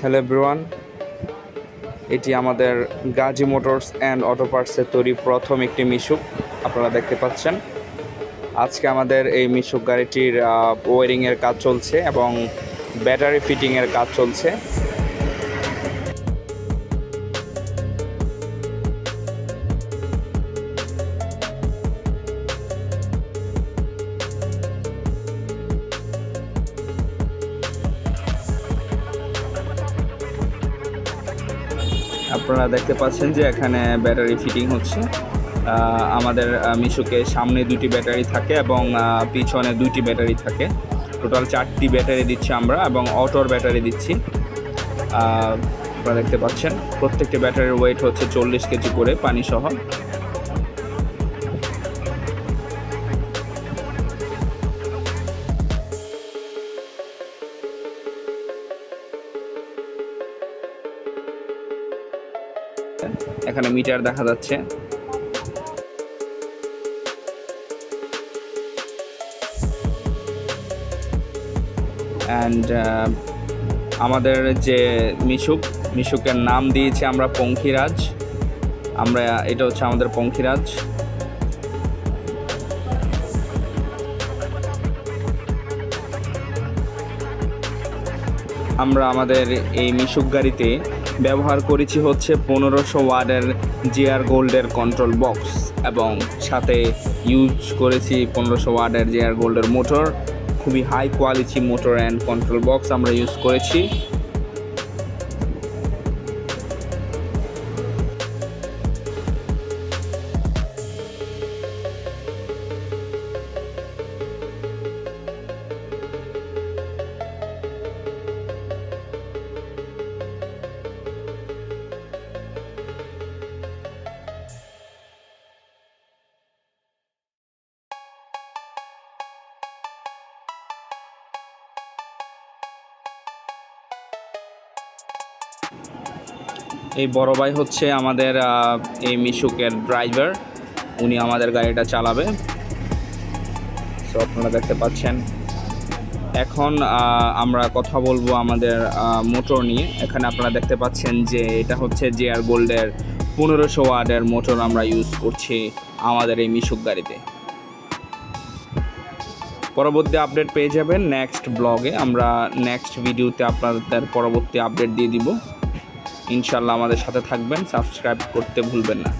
Hello ব্রুয়ান এটি আমাদের গাজী মোটরস অ্যান্ড অটো পার্টসের তৈরি প্রথম একটি মিশুক। আপনারা দেখতে পাচ্ছেন। আজকে আমাদের এই মিশুক গাড়িটির ওয়ারিংয়ের কাজ চলছে এবং ব্যাটারি ফিটিংয়ের কাজ চলছে। আপনারা দেখতে পাচ্ছেন যে এখানে ব্যাটারি ফিটিং হচ্ছে। আমাদের মিশুকে সামনে দুটি ব্যাটারি থাকে এবং পিছনে দুইটি ব্যাটারি থাকে। টোটাল চারটি ব্যাটারি দিচ্ছি আমরা এবং অটোর ব্যাটারি দিচ্ছি। আপনারা দেখতে পাচ্ছেন, প্রত্যেকটি ব্যাটারির ওয়েট হচ্ছে চল্লিশ কেজি করে পানি সহ এখানে মিটার দেখা যাচ্ছে। অ্যান্ড আমাদের যে মিশুক, মিশুকের নাম দিয়েছি আমরা পঙ্খিরাজ। আমরা, এটা হচ্ছে আমাদের পঙ্খিরাজ। আমরা আমাদের এই মিশুক গাড়িতে ব্যবহার করেছি হচ্ছে পনেরোশো ওয়ার্ডের জিআর গোল্ডের কন্ট্রোল বক্স এবং সাথে ইউজ করেছি পনেরোশো ওয়ার্ডের জিআর গোল্ডের মোটর খুবই high quality motor and control box আমরা ইউজ করেছি। এই বড় ভাই হচ্ছে আমাদের এই মিশুকের ড্রাইভার উনি আমাদের গাড়িটা চালাবে। সো আপনারা দেখতে পাচ্ছেন। এখন আমরা কথা বলব আমাদের মোটর নিয়ে। এখানে আপনারা দেখতে পাচ্ছেন যে এটা হচ্ছে জেআর গোল্ডের পনেরোশো ওয়ার্ডের মোটর আমরা ইউজ করছি আমাদের এই মিশুক গাড়িতে। পরবর্তী আপডেট পেয়ে যাবেন। নেক্সট ব্লগে আমরা নেক্সট ভিডিওতে আপনাদের পরবর্তী আপডেট দিয়ে দিব। ইনশাল্লাহ আমাদের সাথে থাকবেন সাবস্ক্রাইব করতে ভুলবেন না।